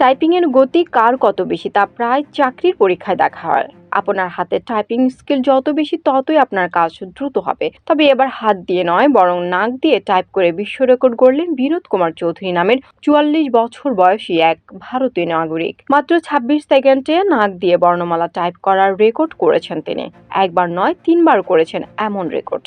Typing এর গতি কার কত বেশি, তা প্রায় চাকরির পরীক্ষায় দেখা হয়। আপনার হাতে টাইপিং স্কিল যত বেশি, ততই আপনার কাজ দ্রুত হবে। তবে এবার হাত দিয়ে নয়, বরং নাক দিয়ে টাইপ করে বিশ্ব রেকর্ড গড়লেন বিনোদ কুমার চৌধুরী নামের চুয়াল্লিশ বছর বয়সী এক ভারতীয় নাগরিক। মাত্র ছাব্বিশ সেকেন্ডে নাক দিয়ে বর্ণমালা টাইপ করার রেকর্ড করেছেন তিনি। একবার নয়, তিনবার করেছেন এমন রেকর্ড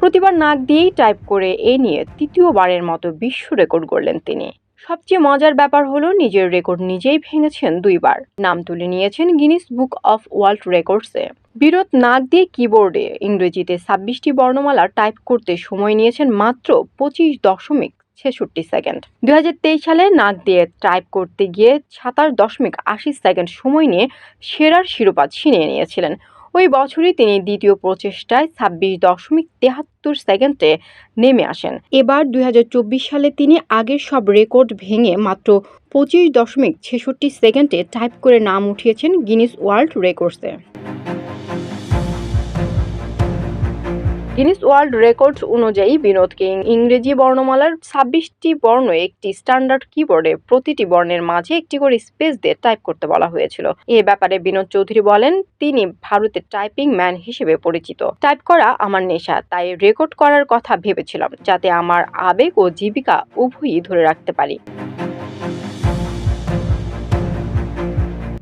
প্রতিবার নাক দিয়েই টাইপ করে এ নিয়ে তৃতীয়বারের মতো বিশ্ব রেকর্ড গড়লেন তিনি। সবচেয়ে মজার ব্যাপার হলো নিজের রেকর্ড নিজেই ভেঙেছেন দুইবার। নাম তুলে নিয়েছেন গিনিস বুক অফ ওয়ার্ল্ড রেকর্ডসে। বিরত নাক দিয়ে কিবোর্ডে ইংরেজিতে ছাব্বিশটি বর্ণমালা টাইপ করতে সময় নিয়েছেন মাত্র পঁচিশ দশমিক ছেষট্টি সেকেন্ড। দুই হাজার তেইশ সালে নাক দিয়ে টাইপ করতে গিয়ে সাতাশ দশমিক আশি সেকেন্ড সময় নিয়ে সেরার শিরোপা ছিনিয়ে নিয়েছিলেন। ওই বছরই তিনি দ্বিতীয় প্রচেষ্টায় ছাব্বিশ দশমিক তেহাত্তর সেকেন্ডে নেমে আসেন। এবার দু হাজার চব্বিশ সালে তিনি আগের সব রেকর্ড ভেঙে মাত্র পঁচিশ দশমিক ছেষট্টি সেকেন্ডে টাইপ করে নাম উঠিয়েছেন গিনিস ওয়ার্ল্ড রেকর্ডসে। গিনিস ওয়ার্ল্ড রেকর্ডস অনুযায়ী বিনোদকে ইংরেজি বর্ণমালার ছাব্বিশটি বর্ণ, একটি স্ট্যান্ডার্ড কিবোর্ডে প্রতিটি বর্ণের মাঝে একটি করে স্পেস দিয়ে টাইপ করতে বলা হয়েছিল। এ ব্যাপারে বিনোদ চৌধুরী বলেন, তিনি ভারতের টাইপিং ম্যান হিসেবে পরিচিত। টাইপ করা আমার নেশা, তাই রেকর্ড করার কথা ভেবেছিলাম, যাতে আমার আবেগ ও জীবিকা উভয়ই ধরে রাখতে পারি।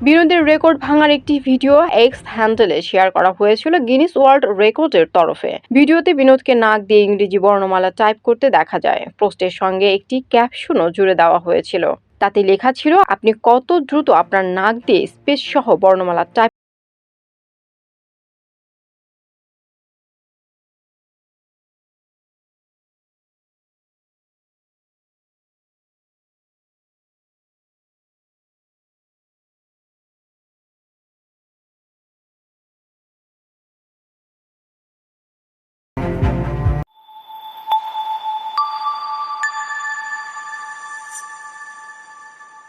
বিনোদের রেকর্ড ভাঙার একটি ভিডিও এক্স হ্যান্ডেলে শেয়ার করা হয়েছিল গিনিস ওয়ার্ল্ড রেকর্ডের তরফে। ভিডিওতে বিনোদকে নাক দিয়ে ইংরেজি বর্ণমালা টাইপ করতে দেখা যায়। পোস্টের সঙ্গে একটি ক্যাপশনও জুড়ে দেওয়া হয়েছিল। তাতে লেখা ছিল, আপনি কত দ্রুত আপনার নাক দিয়ে স্পেস সহ বর্ণমালা টাইপ